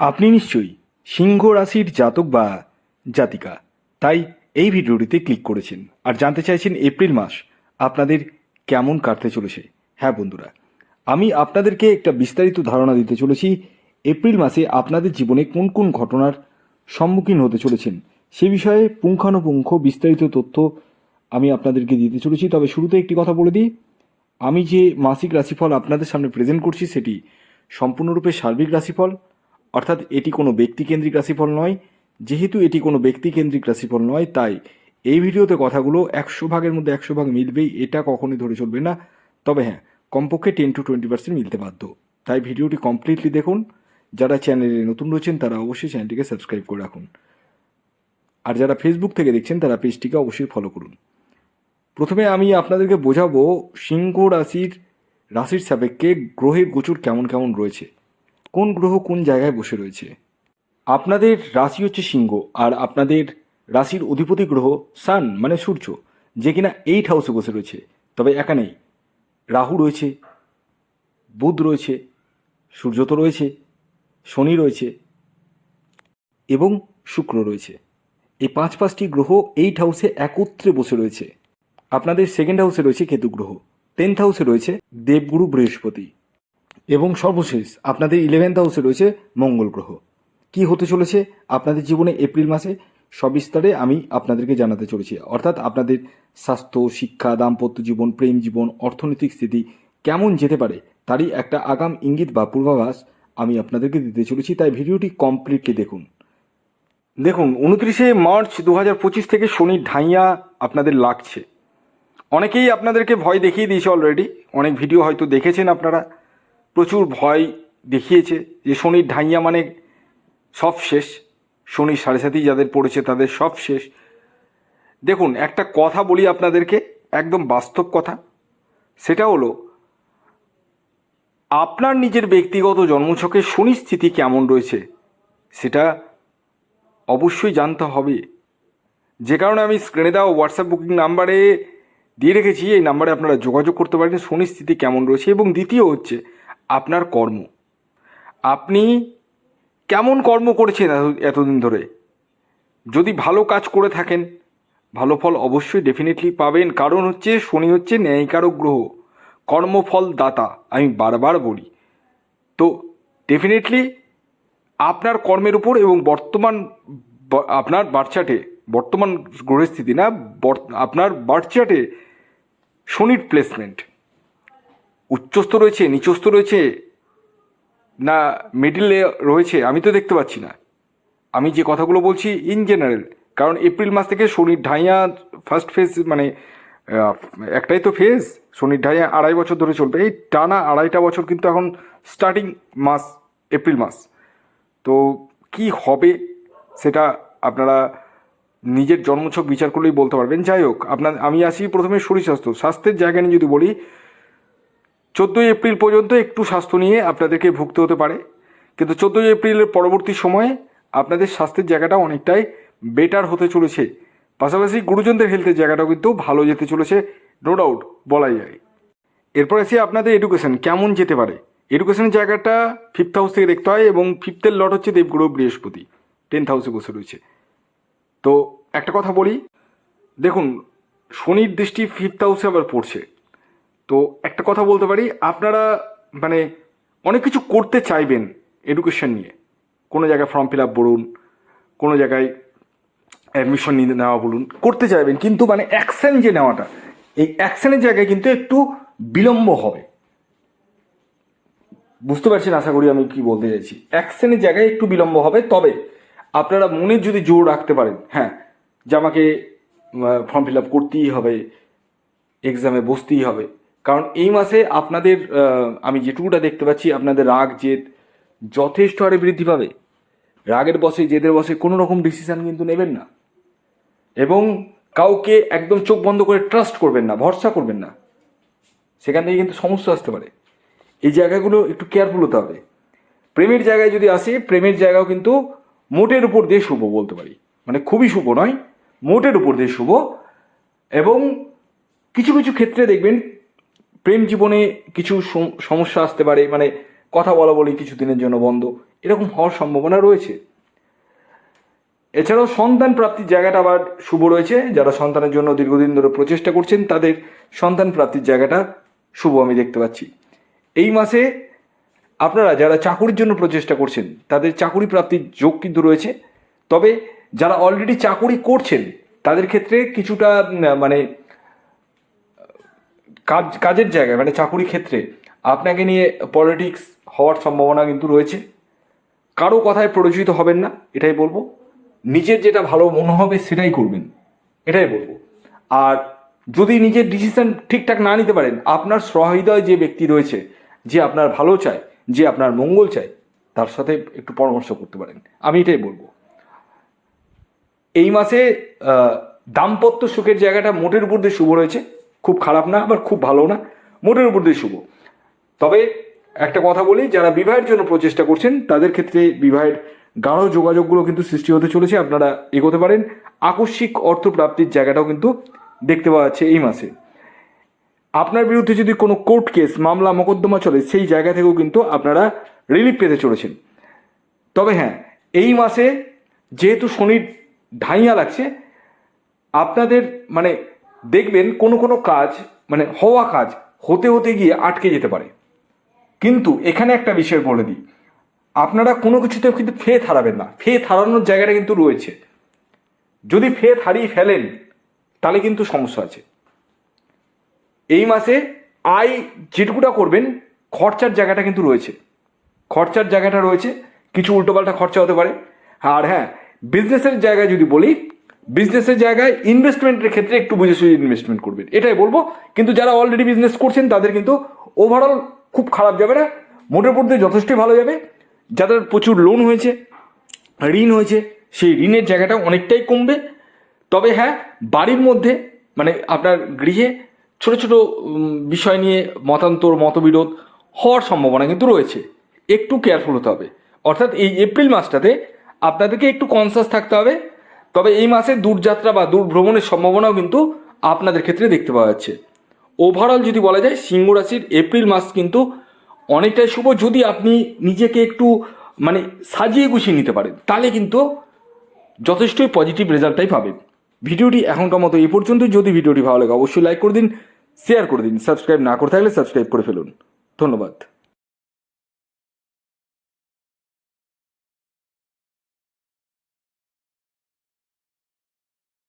আপনি নিশ্চয়ই সিংহ রাশির জাতক বা জাতিকা, তাই এই ভিডিওটিতে ক্লিক করেছেন আর জানতে চাইছেন এপ্রিল মাস আপনাদের কেমন কাটতে চলেছে। হ্যাঁ বন্ধুরা, আমি আপনাদেরকে একটা বিস্তারিত ধারণা দিতে চলেছি, এপ্রিল মাসে আপনাদের জীবনে কোন কোন ঘটনার সম্মুখীন হতে চলেছেন সে বিষয়ে পুঙ্খানুপুঙ্খ বিস্তারিত তথ্য আমি আপনাদেরকে দিতে চলেছি। তবে শুরুতে একটি কথা বলে দিই, আমি যে মাসিক রাশিফল আপনাদের সামনে প্রেজেন্ট করছি সেটি সম্পূর্ণরূপে সার্বিক রাশিফল। অর্থাৎ এটি কোনো ব্যক্তিকেন্দ্রিক রাশিফল নয়, যেহেতু এটি কোনো ব্যক্তিকেন্দ্রিক রাশিফল নয়, তাই এই ভিডিওতে কথাগুলো একশো ভাগের মধ্যে একশো ভাগ মিলবেই, এটা কখনোই ধরে চলবে না। তবে হ্যাঁ কমপক্ষে টেন টু টোয়েন্টি পার্সেন্ট মিলতে বাধ্য। তাই ভিডিওটি কমপ্লিটলি দেখুন। যারা চ্যানেলে নতুন রয়েছেন, তারা অবশ্যই চ্যানেলটিকে সাবস্ক্রাইব করে রাখুন। আর যারা ফেসবুক থেকে দেখছেন, তারা পেজটিকে অবশ্যই ফলো করুন। প্রথমে আমি আপনাদেরকে বোঝাবো, সিংহ রাশির রাশির সাপেক্ষে গ্রহের গোচর কেমন কেমন রয়েছে। কোন গ্রহ কোন জায়গায় বসে রয়েছে? আপনাদের রাশি হচ্ছে সিংহ, আর আপনাদের রাশির অধিপতি গ্রহ সান মানে সূর্য, যে কিনা এইট হাউসে বসে রয়েছে। তবে একা নেই, রাহু রয়েছে, বুধ রয়েছে, সূর্য তো রয়েছে, শনি রয়েছে, এবং শুক্র রয়েছে। এই পাঁচ পাঁচটি গ্রহ এইট হাউসে একত্রে বসে রয়েছে। আপনাদের সেকেন্ড হাউসে রয়েছে কেতু গ্রহ টেন্থ হাউসে রয়েছে দেবগুরু বৃহস্পতি। এবং সর্বশেষ আপনাদের ইলেভেন্থ হাউসে রয়েছে মঙ্গল গ্রহ। কি হতে চলেছে? আপনাদের জীবনে এপ্রিল মাসে সবিস্তারে আমি আপনাদেরকে জানাতে চলেছি। অর্থাৎ আপনাদের স্বাস্থ্য, শিক্ষা, দাম্পত্য জীবন, প্রেম জীবন, অর্থনৈতিক স্থিতি কেমন যেতে পারে তারই একটা আগাম ইঙ্গিত বা পূর্বাভাস আমি আপনাদেরকে দিতে চলেছি, তাই ভিডিওটি কমপ্লিটলি দেখুন। দেখুন, উনত্রিশে মার্চ দু হাজার পঁচিশ থেকে শনির ঢাইয়া আপনাদের লাগছে। অনেকেই আপনাদেরকে ভয় দেখিয়ে দিয়েছে অলরেডি অনেক ভিডিও হয়তো দেখেছেন আপনারা। প্রচুর ভয় দেখিয়েছে যে শনির ঢাইয়া মানে সব শেষ। শনির সাড়ে সাথেই যাদের পড়েছে তাদের সব শেষ। দেখুন, একটা কথা বলি আপনাদেরকে, একদম বাস্তব কথা। সেটা হলো, আপনার নিজের ব্যক্তিগত জন্মছকে শনি স্থিতি কেমন রয়েছে, সেটা অবশ্যই জানতে হবে। যে কারণে আমি স্ক্রিনে দেওয়া হোয়াটসঅ্যাপ বুকিং নাম্বারে দিয়ে রেখেছি, এই নাম্বারে আপনারা যোগাযোগ করতে পারেন শনি স্থিতি কেমন রয়েছে। এবং দ্বিতীয় হচ্ছে আপনার কর্ম। আপনি কেমন কর্ম করেছেন এত- এতদিন ধরে? যদি ভালো কাজ করে থাকেন, ভালো ফল অবশ্যই ডেফিনেটলি পাবেন। কারণ হচ্ছে, শনি হচ্ছে ন্যায়কারক গ্রহ, কর্মফল দাতা, আমি বারবার বলি। তো ডেফিনেটলি আপনার কর্মের উপর এবং বর্তমান আপনার বার্চাটে, বর্তমান গ্রহের স্থিতি না আপনার বার্চাটে শনির প্লেসমেন্ট উচ্চস্থ রয়েছে, নিচস্থ রয়েছে, না মিডিলে রয়েছে, আমি তো দেখতে পাচ্ছি না। আমি যে কথাগুলো বলছি ইন জেনারেল কারণ এপ্রিল মাস থেকে শনির ঢাইয়া ফার্স্ট ফেজ মানে একটাই তো ফেজ শনির ঢাইয়া আড়াই বছর ধরে চলবে। এই টানা আড়াইটা বছর কিন্তু এখন স্টার্টিং মাস এপ্রিল মাস। তো কি হবে সেটা আপনারা নিজের জন্মছক বিচার করলেই বলতে পারবেন। যাই হোক, আপনার, আমি আসি প্রথমে শরীর স্বাস্থ্য স্বাস্থ্যের জায়গা নিয়ে যদি বলি চোদ্দোই এপ্রিল পর্যন্ত একটু স্বাস্থ্য নিয়ে আপনাদেরকে ভুগতে হতে পারে। কিন্তু চোদ্দোই এপ্রিলের পরবর্তী সময়ে আপনাদের স্বাস্থ্যের জায়গাটা অনেকটাই বেটার হতে চলেছে। পাশাপাশি গুরুজনদের হেলথের জায়গাটাও কিন্তু ভালো যেতে চলেছে নো ডাউট বলাই যায়। এরপর এসে আপনাদের এডুকেশন কেমন যেতে পারে? এডুকেশনের জায়গাটা ফিফথ হাউস থেকে দেখতে হয় এবং ফিফথের লট হচ্ছে দেবগুরু বৃহস্পতি টেন্থ হাউসে বসে রয়েছে। তো একটা কথা বলি, দেখুন, শনির দৃষ্টি ফিফথ হাউসে আবার পড়ছে। তো একটা কথা বলতে পারি, আপনারা মানে অনেক কিছু করতে চাইবেন এডুকেশন নিয়ে। কোনো জায়গায় ফর্ম ফিল আপ বলুন, কোনো জায়গায় অ্যাডমিশন নিয়ে নেওয়া বলুন, করতে চাইবেন, কিন্তু মানে অ্যাকশন যে নেওয়াটা, এই অ্যাকশানের জায়গায় কিন্তু একটু বিলম্ব হবে। বুঝতে পারছেন আশা করি আমি কি বলতে চাইছি? অ্যাকশনের জায়গায় একটু বিলম্ব হবে, তবে আপনারা মনে যদি জোর রাখতে পারেন হ্যাঁ যে আমাকে ফর্ম ফিল আপ করতেই হবে এক্সামে বসতেই হবে কারণ এই মাসে আপনাদের আমি যেটুকুটা দেখতে পাচ্ছি, আপনাদের রাগ, জেদ যথেষ্ট হারে বৃদ্ধি পাবে। রাগের বসে, জেদের বসে কোনো রকম ডিসিশান কিন্তু নেবেন না। এবং কাউকে একদম চোখ বন্ধ করে ট্রাস্ট করবেন না, ভরসা করবেন না। সেখান থেকে কিন্তু সমস্যা আসতে পারে। এই জায়গাগুলো একটু কেয়ারফুল হতে হবে। প্রেমের জায়গায় যদি আসি, প্রেমের জায়গাও কিন্তু মোটের উপর দিয়ে শুভ বলতে পারি। মানে খুবই শুভ নয়, মোটের উপর দিয়ে শুভ। এবং কিছু কিছু ক্ষেত্রে দেখবেন প্রেম জীবনে কিছু সমস্যা আসতে পারে মানে কথা বলা বলি কিছু দিনের জন্য বন্ধ, এরকম হওয়ার সম্ভাবনা রয়েছে। এছাড়াও সন্তান প্রাপ্তির জায়গাটা আবার শুভ রয়েছে, যারা সন্তানের জন্য দীর্ঘদিন ধরে প্রচেষ্টা করছেন, তাদের সন্তান প্রাপ্তির জায়গাটা শুভ আমি দেখতে পাচ্ছি। এই মাসে আপনারা যারা চাকুরির জন্য প্রচেষ্টা করছেন, তাদের চাকুরি প্রাপ্তির যোগ কিন্তু রয়েছে। তবে যারা অলরেডি চাকুরি করছেন, তাদের ক্ষেত্রে কিছুটা মানে কাজ, কাজের জায়গায় মানে চাকুরি ক্ষেত্রে আপনাকে নিয়ে পলিটিক্স হওয়ার সম্ভাবনা কিন্তু রয়েছে। কারও কথায় প্ররোচিত হবেন না, এটাই বলব। নিজের যেটা ভালো মনে হবে সেটাই করবেন, এটাই বলব। আর যদি নিজের ডিসিশন ঠিকঠাক না নিতে পারেন, আপনার সহৃদয় যে ব্যক্তি রয়েছে, যে আপনার ভালো চায়, যে আপনার মঙ্গল চায়, তার সাথে একটু পরামর্শ করতে পারেন। আমি এটাই বলব। এই মাসে দাম্পত্য সুখের জায়গাটা মোটের উপর দিয়ে শুভ রয়েছে। খুব খারাপ না, আবার খুব ভালো না, মোটের উপর দিয়ে শুভ। তবে একটা কথা বলি, যারা বিবাহের জন্য প্রচেষ্টা করছেন, তাদের ক্ষেত্রে বিবাহের গাঢ় যোগাযোগগুলো কিন্তু সৃষ্টি হতে চলেছে, আপনারা এগোতে পারেন। আকস্মিক অর্থ প্রাপ্তির জায়গাটাও কিন্তু দেখতে পাওয়া যাচ্ছে এই মাসে। আপনার বিরুদ্ধে যদি কোনো কোর্ট কেস, মামলা, মোকদ্দমা চলে, সেই জায়গা থেকেও কিন্তু আপনারা রিলিফ পেতে চলেছেন। তবে হ্যাঁ এই মাসে যেহেতু শনির ঢাইয়া লাগছে, আপনাদের মানে দেখবেন কোনো কোনো কাজ মানে হওয়া কাজ হতে হতে গিয়ে আটকে যেতে পারে। কিন্তু এখানে একটা বিষয় বলে দিই। আপনারা কোনো কিছুতে কিন্তু ফেথ হারাবেন না। ফেথ হারানোর জায়গাটা কিন্তু রয়েছে। যদি ফেথ হারিয়ে ফেলেন, তাহলে কিন্তু সমস্যা আছে। এই মাসে আয় যেটুকুটা করবেন, খরচার জায়গাটা কিন্তু রয়েছে। খরচার জায়গাটা রয়েছে, কিছু উল্টোপাল্টা খরচা হতে পারে। আর হ্যাঁ বিজনেসের জায়গায় যদি বলি বিজনেসের জায়গায় ইনভেস্টমেন্টের ক্ষেত্রে একটু বুঝে সুঝে ইনভেস্টমেন্ট করবেন। এটাই বলব। কিন্তু যারা অলরেডি বিজনেস করছেন, তাদের কিন্তু ওভারঅল খুব খারাপ যাবে না। মোটের মধ্যে যথেষ্টই ভালো যাবে। যাদের প্রচুর লোন হয়েছে, ঋণ হয়েছে, সেই ঋণের জায়গাটা অনেকটাই কমবে। তবে হ্যাঁ বাড়ির মধ্যে মানে আপনার গৃহে ছোট ছোট বিষয় নিয়ে মতান্তর, মতবিরোধ হওয়ার সম্ভাবনা কিন্তু রয়েছে। একটু কেয়ারফুল হতে হবে। অর্থাৎ এই এপ্রিল মাসটাতে আপনাদেরকে একটু কনসাস থাকতে হবে। তবে এই মাসে দূরযাত্রা বা দূর ভ্রমণের সম্ভাবনাও কিন্তু আপনাদের ক্ষেত্রে দেখতে পাওয়া যাচ্ছে। ওভারঅল যদি বলা যায়, সিংহ রাশির এপ্রিল মাস কিন্তু অনেকটাই শুভ। যদি আপনি নিজেকে একটু মানে সাজিয়ে গুছিয়ে নিতে পারেন, তাহলে কিন্তু যথেষ্টই পজিটিভ রেজাল্টটাই পাবেন। ভিডিওটি এখনকার মতো এই পর্যন্ত। যদি ভিডিওটি ভালো লাগে, অবশ্যই লাইক করে দিন শেয়ার করে দিন। সাবস্ক্রাইব না করে থাকলে সাবস্ক্রাইব করে ফেলুন। ধন্যবাদ।